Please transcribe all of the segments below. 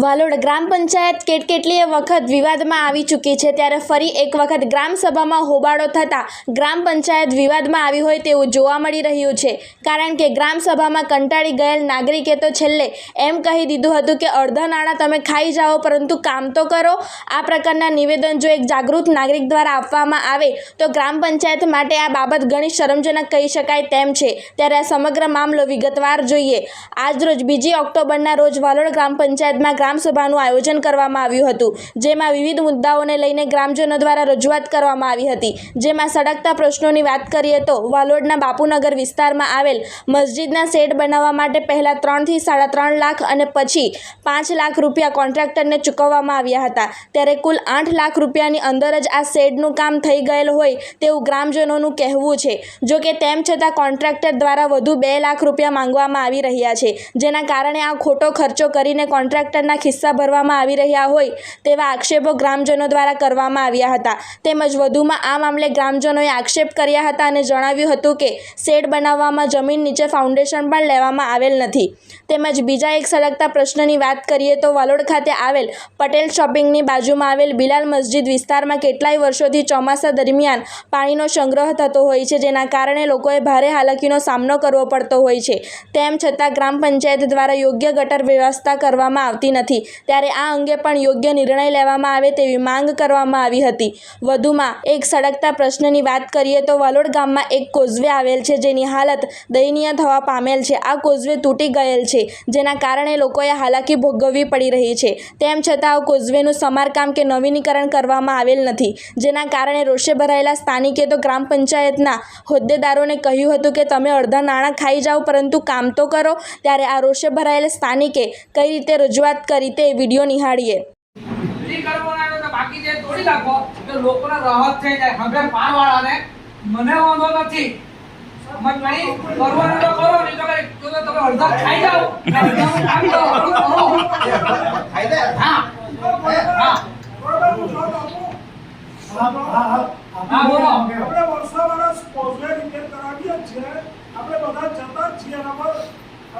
વાલોડ ગ્રામ પંચાયત કેટકેટલીય વખત વિવાદમાં આવી ચૂકી છે. ત્યારે ફરી એક વખત ગ્રામસભામાં હોબાળો થતાં ગ્રામ પંચાયત વિવાદમાં આવી હોય તેવું જોવા મળી રહ્યું છે. કારણ કે ગ્રામસભામાં કંટાળી ગયેલ નાગરિકે તો છેલ્લે એમ કહી દીધું હતું કે, અડધા નાણાં તમે ખાઈ જાઓ, પરંતુ કામ તો કરો. આ પ્રકારના નિવેદન જો એક જાગૃત નાગરિક દ્વારા આપવામાં આવે, તો ગ્રામ પંચાયત માટે આ બાબત ઘણી શરમજનક કહી શકાય તેમ છે. ત્યારે આ સમગ્ર મામલો વિગતવાર જોઈએ. આજરોજ બીજી ઓક્ટોબરના રોજ વાલોડ ગ્રામ પંચાયતમાં ગ્રામસભાનું આયોજન કરવામાં આવ્યું હતું, જેમાં વિવિધ મુદ્દાઓને લઈને ગ્રામજનો દ્વારા રજૂઆત કરવામાં આવી હતી. જેમાં સડકતા પ્રશ્નોની વાત કરીએ તો, વાલોડના બાપુનગર વિસ્તારમાં આવેલ મસ્જિદના શેડ બનાવવા માટે પહેલાં ત્રણથી સાડા ત્રણ લાખ અને પછી પાંચ લાખ રૂપિયા કોન્ટ્રાક્ટરને ચૂકવવામાં આવ્યા હતા. ત્યારે કુલ આઠ લાખ રૂપિયાની અંદર જ આ શેડનું કામ થઈ ગયેલ હોય તેવું ગ્રામજનોનું કહેવું છે. જો કે તેમ છતાં કોન્ટ્રાક્ટર દ્વારા વધુ બે લાખ રૂપિયા માંગવામાં આવી રહ્યા છે, જેના કારણે આ ખોટો ખર્ચો કરીને કોન્ટ્રાક્ટરના ખિસ્સા ભરવામાં આવી રહ્યા હોય તેવા આક્ષેપો ગ્રામજનો દ્વારા કરવામાં આવ્યા હતા. તેમજ વધુમાં આ મામલે ગ્રામજનોએ આક્ષેપ કર્યા હતા અને જણાવ્યું હતું કે, શેડ બનાવવામાં જમીન નીચે ફાઉન્ડેશન પણ લેવામાં આવેલ નથી. તેમજ બીજા એક સળગતા પ્રશ્નની વાત કરીએ તો વાલોડ ખાતે આવેલ પટેલ શોપિંગની બાજુમાં આવેલ બિલાલ મસ્જિદ વિસ્તારમાં કેટલાય વર્ષોથી ચોમાસા દરમિયાન પાણીનો સંગ્રહ થતો હોય છે, જેના કારણે લોકોએ ભારે હાલાકીનો સામનો કરવો પડતો હોય છે. તેમ છતાં ગ્રામ પંચાયત દ્વારા યોગ્ય ગટર વ્યવસ્થા કરવામાં આવતી નથી. ત્યારે આ અંગે પણ યોગ્ય નિર્ણય લેવામાં આવે તેવી માંગ કરવામાં આવી હતી. વધુમાં, એક સળગતા પ્રશ્નની વાત કરીએ તો વલોડ ગામમાં એક કોઝવે આવેલ છે જેની હાલત દયનીય થવા પામેલ છે. આ કોઝવે તૂટી ગયેલ છે, જેના કારણે લોકોએ હાલાકી ભોગવવી પડી રહી છે. તેમ છતાં, આ કોઝવેનું સમારકામ કે નવીનીકરણ કરવામાં આવેલ નથી, જેના કારણે રોષે ભરાયેલા સ્થાનિકે તો ગ્રામ પંચાયતના હોદ્દેદારોને કહ્યું હતું કે, તમે અડધા નાણાં ખાઈ જાઓ, પરંતુ કામ તો કરો. ત્યારે આ રોષે ભરાયેલા સ્થાનિકે કઈ રીતે રજૂઆત કરી તે વીડિયો નિહાળીએ. નહીં કરવાના હોય તો બાકી જે તોડી નાખો. તો લોકોને રાહત થઈ જાય. હવે પારવાળાને મને વાંધો નથી. સમજ પડી કરવાનું તો કરો નહીં તો કઈ. તો તો તમે અડધા ખાઈ જાઓ. ને અડધાનું કામ કરો અડધું કરો હા. હા. હા બોલો. આપણે વર્ષોવાળા રિપેર કરાવીએ છીએ. આપણે બધા જતા છીએ એના પર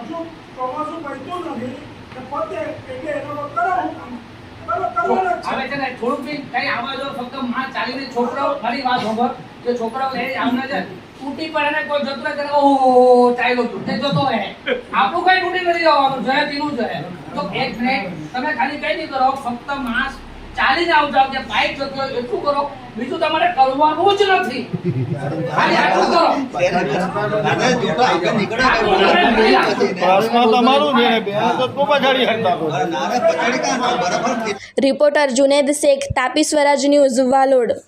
હજુ ચોમાસું પહોંચ્યું નથી. હવે છે ને થોડુંક બી કઈ આવા ફક્તમાં ચાલીને છોકરાઓ મારી વાત સાંભળ જે છોકરાઓ એ આમને છે તૂટી પડે ને કોઈ જતો કરે ઓહો, ચાલ્યો તૂટે જતો હે આપણું કઈ તૂટી નથી જવાનું, જય તીનું જય. તો એક મિનિટ તમે ખાલી કઈ નહીં કરો, ફક્ત માસ ચાલીને આવજો કે બાઈક જતો એટલું કરો. બીજું તમારે કરવાનું જ નથી. ખાલી આટલું કરો. Reporter Juned Shaikh Tapi Swaraj news Valod.